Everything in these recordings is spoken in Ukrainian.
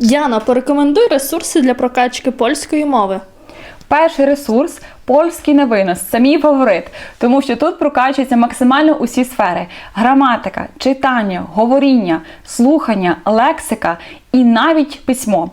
Діана, порекомендуй ресурси для прокачки польської мови. Перший ресурс польський невинос. Це мій фаворит, тому що тут прокачуються максимально усі сфери: граматика, читання, говоріння, слухання, лексика і навіть письмо.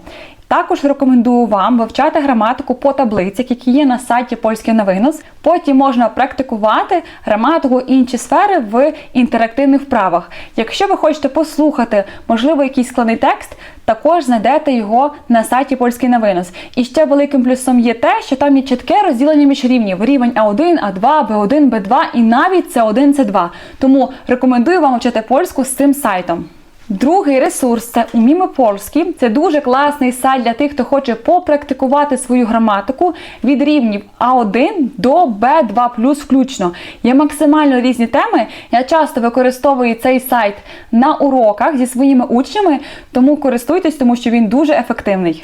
Також рекомендую вам вивчати граматику по таблицях, які є на сайті Польський на винос. Потім можна практикувати граматику інші сфери в інтерактивних вправах. Якщо ви хочете послухати, можливо, якийсь складний текст, також знайдете його на сайті Польський на винос. І ще великим плюсом є те, що там є чітке розділення між рівнів: рівень А1, А2, Б1, Б2 і навіть С1, С2. Тому рекомендую вам вчити польську з цим сайтом. Другий ресурс це Уміми Польські. Це дуже класний сайт для тих, хто хоче попрактикувати свою граматику від рівнів А1 до Б2 включно. Є максимально різні теми. Я часто використовую цей сайт на уроках зі своїми учнями, тому користуйтесь, тому що він дуже ефективний.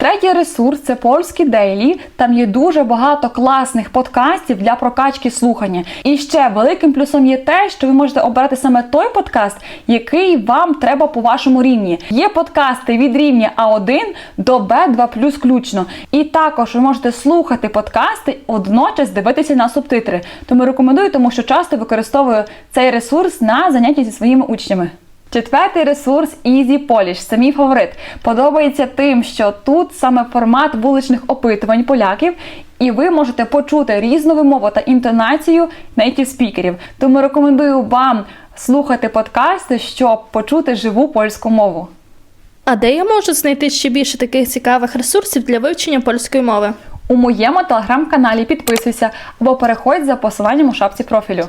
Третій ресурс це польські дейлі. Там є дуже багато класних подкастів для прокачки слухання. І ще великим плюсом є те, що ви можете обрати саме той подкаст, який вам треба по вашому рівні. Є подкасти від рівня А1 до Б2 включно. І також ви можете слухати подкасти, одночас дивитися на субтитри. Тому рекомендую, тому що часто використовую цей ресурс на заняття зі своїми учнями. Четвертий ресурс Easy Polish. Це мій фаворит. Подобається тим, що тут саме формат вуличних опитувань поляків, і ви можете почути різну вимову та інтонацію native спікерів. Тому рекомендую вам слухати подкасти, щоб почути живу польську мову. А де я можу знайти ще більше таких цікавих ресурсів для вивчення польської мови? У моєму телеграм-каналі підписуйся або переходь за посиланням у шапці профілю.